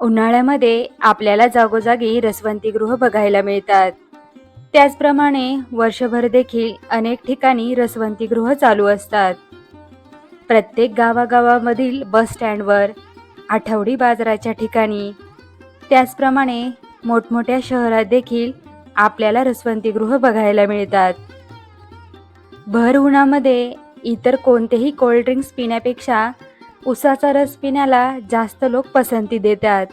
उन्हाळ्यामध्ये आपल्याला जागोजागी रसवंतीगृह बघायला मिळतात. त्याचप्रमाणे वर्षभर देखील अनेक ठिकाणी रसवंतीगृह चालू असतात. प्रत्येक गावागावामधील बस स्टँडवर आठवडी बाजाराच्या ठिकाणी त्याचप्रमाणे मोठमोठ्या शहरात देखील आपल्याला रसवंतीगृह बघायला मिळतात. भर उन्हामध्ये इतर कोणतेही कोल्ड्रिंक्स पिण्यापेक्षा उसाचा रस पिण्याला जास्त लोक पसंती देतात.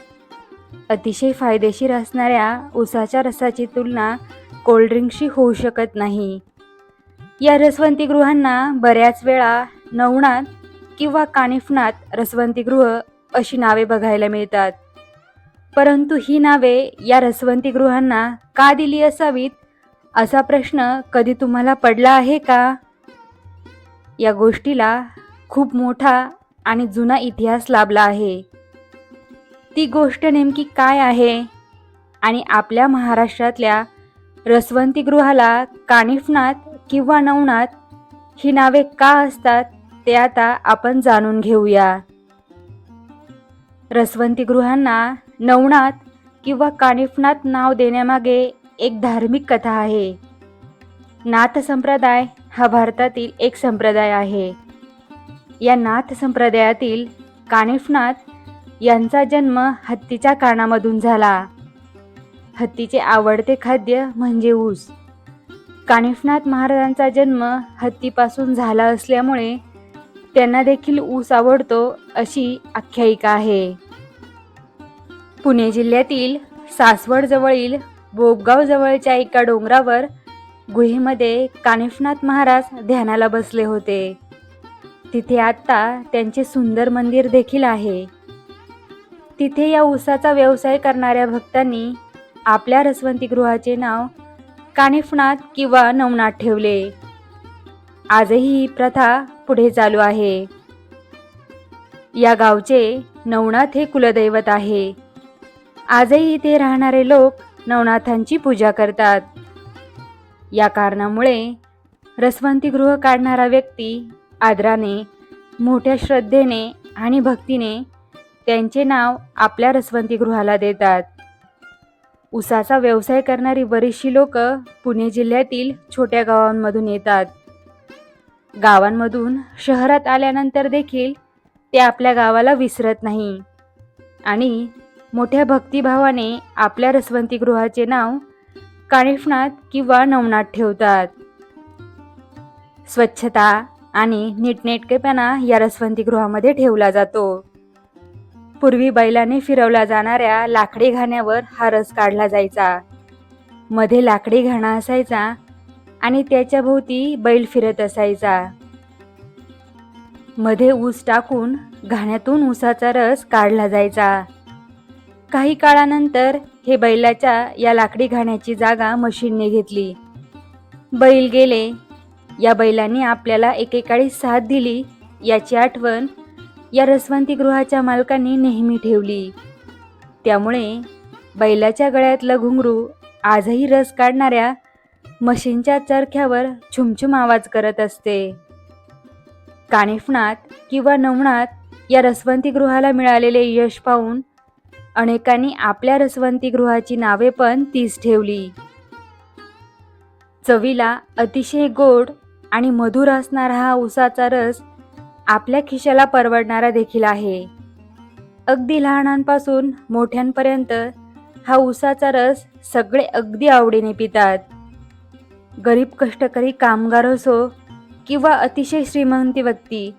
अतिशय फायदेशीर असणाऱ्या उसाच्या रसाची तुलना कोल्ड्रिंकशी होऊ शकत नाही. या रसवंतीगृहांना बऱ्याच वेळा नवनाथ किंवा कानिफनात रसवंतीगृह अशी नावे बघायला मिळतात. परंतु ही नावे या रसवंतीगृहांना का दिली असावीत? असा प्रश्न कधी तुम्हाला पडला आहे का? या गोष्टीला खूप मोठा आणि जुना इतिहास लाभला आहे. ती गोष्ट नेमकी काय आहे? आणि आपल्या महाराष्ट्रातल्या रसवंतीगृहाला कानिफनाथ किंवा नवनाथ ही नावे का असतात ते आता आपण जाणून घेऊया. रसवंतीगृहांना नवनाथ किंवा कानिफनाथ नाव देण्यामागे एक धार्मिक कथा आहे. नाथ संप्रदाय हा भारतातील एक संप्रदाय आहे. या नाथ संप्रदायातील कानिफनाथ यांचा जन्म हत्तीच्या कानामधून झाला. हत्तीचे आवडते खाद्य म्हणजे ऊस. कानिफनाथ महाराजांचा जन्म हत्तीपासून झाला असल्यामुळे त्यांना देखील ऊस आवडतो अशी आख्यायिका आहे. पुणे जिल्ह्यातील सासवडजवळील जवळील एका डोंगरावर गुहेमध्ये कानिफनाथ महाराज ध्यानाला बसले होते. तिथे आत्ता त्यांचे सुंदर मंदिर देखील आहे. तिथे या उसाचा व्यवसाय करणाऱ्या भक्तांनी आपल्या रसवंतीगृहाचे नाव कानिफनाथ किंवा नवनाथ ठेवले. आजही ही प्रथा पुढे चालू आहे. या गावचे नवनाथ हे कुलदैवत आहे. आजही इथे राहणारे लोक नवनाथांची पूजा करतात. या कारणामुळे रसवंतीगृह काढणारा व्यक्ती आदराने मोठ्या श्रद्धेने आणि भक्तीने त्यांचे नाव आपल्या रसवंतीगृहाला देतात. उसाचा व्यवसाय करणारी बरीचशी लोक पुणे जिल्ह्यातील छोट्या गावांमधून येतात. गावांमधून शहरात आल्यानंतर देखील ते आपल्या गावाला विसरत नाही. आणि मोठ्या भक्तिभावाने आपल्या रसवंतीगृहाचे नाव कानिफनाथ किंवा नवनाथ ठेवतात. स्वच्छता आणि नीटनेटकेपणा या रसवंतीगृहामध्ये ठेवला जातो. पूर्वी बैलाने फिरवला जाणाऱ्या लाकडी घाण्यावर हा रस काढला जायचा. मध्ये लाकडी घाणा असायचा आणि त्याच्या भोवती बैल फिरत असायचा. मध्ये ऊस टाकून घाण्यातून ऊसाचा रस काढला जायचा. काही काळानंतर हे बैलाच्या या लाकडी घाण्याची जागा मशीनने घेतली. बैल गेले या बैलांनी आपल्याला एकेकाळी साथ दिली याची आठवण या रसवंतीगृहाच्या मालकांनी नेहमी ठेवली. त्यामुळे बैलाच्या गळ्यातलं घुंगरू आजही रस काढणाऱ्या मशीनच्या चरख्यावर छुमछुम आवाज करत असते. कानिफनाथ किंवा नवनात या रसवंतीगृहाला मिळालेले यश पाहून अनेकांनी आपल्या रसवंतीगृहाची नावे पण तीच ठेवली. चवीला अतिशय गोड आणि मधुर असणारा हा उसाचा रस आपल्या खिशाला परवडणारा देखील आहे. अगदी लहानांपासून मोठ्यांपर्यंत हा उसाचा रस सगळे अगदी आवडीने पितात. गरीब कष्टकरी कामगार असो किंवा अतिशय श्रीमंती व्यक्ती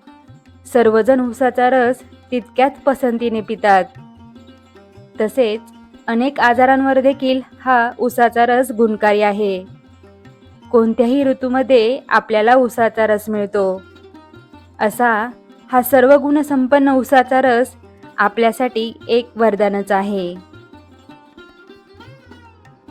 सर्वजण उसाचा रस तितक्याच पसंतीने पितात. तसेच अनेक आजारांवर देखील हा उसाचा रस गुणकारी आहे. कोणत्याही ऋतूमध्ये आपल्याला उसाचा रस मिळतो. असा हा सर्व गुणसंपन्न उसाचा रस आपल्यासाठी एक वरदानच आहे.